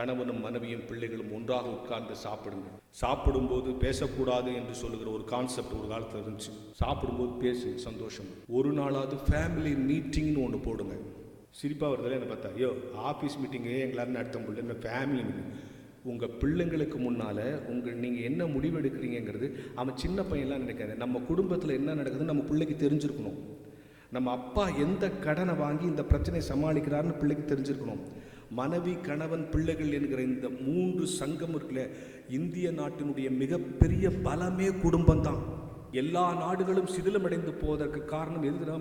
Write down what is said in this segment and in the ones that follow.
கணவனும் மனைவியும் பிள்ளைகளும் ஒன்றாக உட்கார்ந்து சாப்பிடுங்க சாப்பிடும்போது பேசக்கூடாது என்று சொல்லுகிற ஒரு கான்செப்ட் ஒரு காலத்தில் இருந்துச்சு. சாப்பிடும்போது பேசு சந்தோஷம். ஒரு நாளாவது ஃபேமிலி மீட்டிங்னு ஒன்று போடுங்க. சிரிப்பாக வருதில்ல என்ன பார்த்தா ஐயோ ஆஃபீஸ் மீட்டிங்கே எங்களால் நடத்த முடியல இந்த ஃபேமிலி மீட்டிங் உங்கள் பிள்ளைங்களுக்கு முன்னால் உங்கள் நீங்கள் என்ன முடிவு எடுக்கிறீங்கிறது அவன் சின்ன பையன்லாம் நினைக்காது. நம்ம குடும்பத்தில் என்ன நடக்குதுன்னு நம்ம பிள்ளைக்கு தெரிஞ்சிருக்கணும். நம்ம அப்பா எந்த கடனை வாங்கி இந்த பிரச்சனையை சமாளிக்கிறாருன்னு பிள்ளைக்கு தெரிஞ்சிருக்கணும். மனைவி கணவன் பிள்ளைகள் என்கிற இந்த மூன்று சங்கம் இருக்குல்ல இந்திய நாட்டினுடைய மிகப்பெரிய பலமே குடும்பம்தான். எல்லா நாடுகளும் சிதிலமடைந்து போவதற்கு காரணம் எது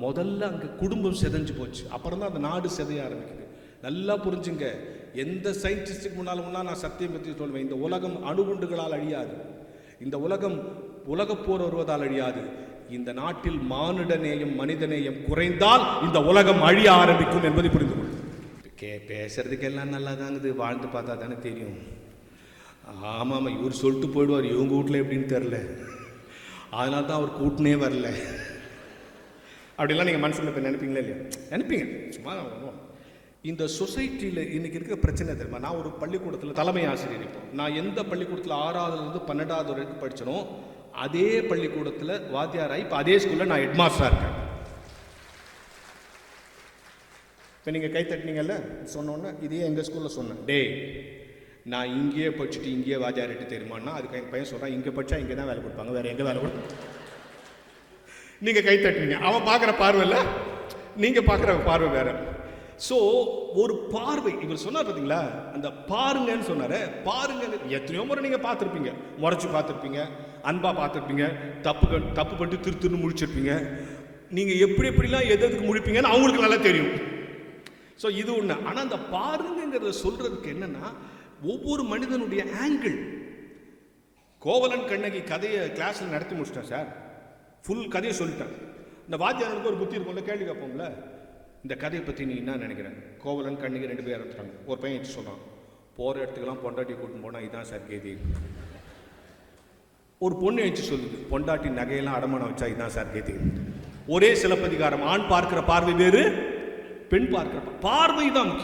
முதல்ல அங்கே குடும்பம் செதஞ்சு போச்சு. அப்புறம் தான் அந்த நாடு சிதைய ஆரம்பிக்குது. நல்லா புரிஞ்சுங்க. எந்த சயின்டிஸ்டுக்கு முன்னாலும் முன்னால் நான் சத்தியம் பற்றி சொல்லுவேன் இந்த உலகம் அணுகுண்டுகளால் அழியாது. இந்த உலகம் உலகப் போர் வருவதால் அழியாது. இந்த நாட்டில் மானுட நேயம் மனித நேயம் குறைந்தால் இந்த உலகம் அழிய ஆரம்பிக்கும் என்பதை புரிந்து கே பேசுகிறதுக்கெல்லாம் நல்லா தாங்குது வாழ்ந்து பார்த்தா தானே தெரியும். ஆமாம் ஆமாம் இவர் சொல்லிட்டு போயிடுவார் இவங்க வீட்டில் எப்படின்னு தெரில அதனால தான் அவர் கூட்டினே வரல. அப்படிலாம் நீங்கள் மனசில் இப்போ நினைப்பீங்களா இல்லையா? நினைப்பீங்க. சும்மா இந்த சொசைட்டியில் இன்றைக்கி இருக்கிற பிரச்சனை தெரியுமா? நான் ஒரு பள்ளிக்கூடத்தில் தலைமை ஆசிரியர் இப்போ. நான் எந்த பள்ளிக்கூடத்தில் ஆறாவதுலேருந்து பன்னெண்டாவது வரைக்கும் படித்தனோ அதே பள்ளிக்கூடத்தில் வாத்தியாராக இப்போ அதே ஸ்கூலில் நான் ஹெட்மாஸ்டராக இருக்கேன். இப்போ நீங்கள் கை தட்டினீங்கல்ல சொன்னோன்னே இதையே எங்கள் ஸ்கூலில் சொன்னேன். டேய் நான் இங்கேயே படிச்சுட்டு இங்கேயே வாஜாரிட்டு தெரியுமான்னா அதுக்கு என் பையன் சொல்கிறான் இங்கே படித்தா இங்கே தான் வேலை கொடுப்பாங்க வேறு எங்கே வேலை கொடுப்பாங்க நீங்கள் கை தட்டினீங்க. அவன் பார்க்குற பார்வை இல்லை? நீங்கள் பார்க்குற பார்வை வேற. ஸோ ஒரு பார்வை இவர் சொன்னார் பார்த்தீங்களா அந்த பாருங்கன்னு சொன்னார். பாருங்க எத்தனையோ முறை நீங்கள் பார்த்துருப்பீங்க. முறைச்சி பார்த்துருப்பீங்க அன்பாக பார்த்துருப்பீங்க தப்பு கண்- தப்பு பண்ணிட்டு திரு திருன்னு முடிச்சிருப்பீங்க நீங்கள் எப்படி எப்படிலாம் எது எதுக்கு முடிப்பீங்கன்னு அவங்களுக்கு நல்லா தெரியும். ஸோ இது ஒன்று ஆனால் அந்த பாருங்கிறத சொல்றதுக்கு என்னன்னா ஒவ்வொரு மனிதனுடைய ஆங்கிள் கோவலன் கண்ணகி கதையை கிளாஸில் நடத்தி முடிச்சிட்டேன் சார் ஃபுல் கதையை சொல்லிட்டேன். இந்த வாத்தியாரனுக்கு ஒரு புத்தி இருக்கும்ல கேள்வி கேட்போம்ல? இந்த கதையை பற்றி நீ என்ன நினைக்கிறேன் கோவலன் கண்ணகி ரெண்டு பேர் இறந்துட்டாங்க. ஒரு பையன் வச்சு சொல்கிறான் போகிற இடத்துக்கெல்லாம் பொண்டாட்டி கூட்டின்னு போனால் இதுதான் சார் கேதி. ஒரு பொண்ணு வச்சு சொல்லுது பொண்டாட்டி நகையெல்லாம் அடமானம் வச்சா இதுதான் சார் கேதி. ஒரே சிலப்பதிகாரம் ஆண் பார்க்கிற பார்வை வேறு பெண் பார்க்கிற பார்வை தான் முக்கியம்.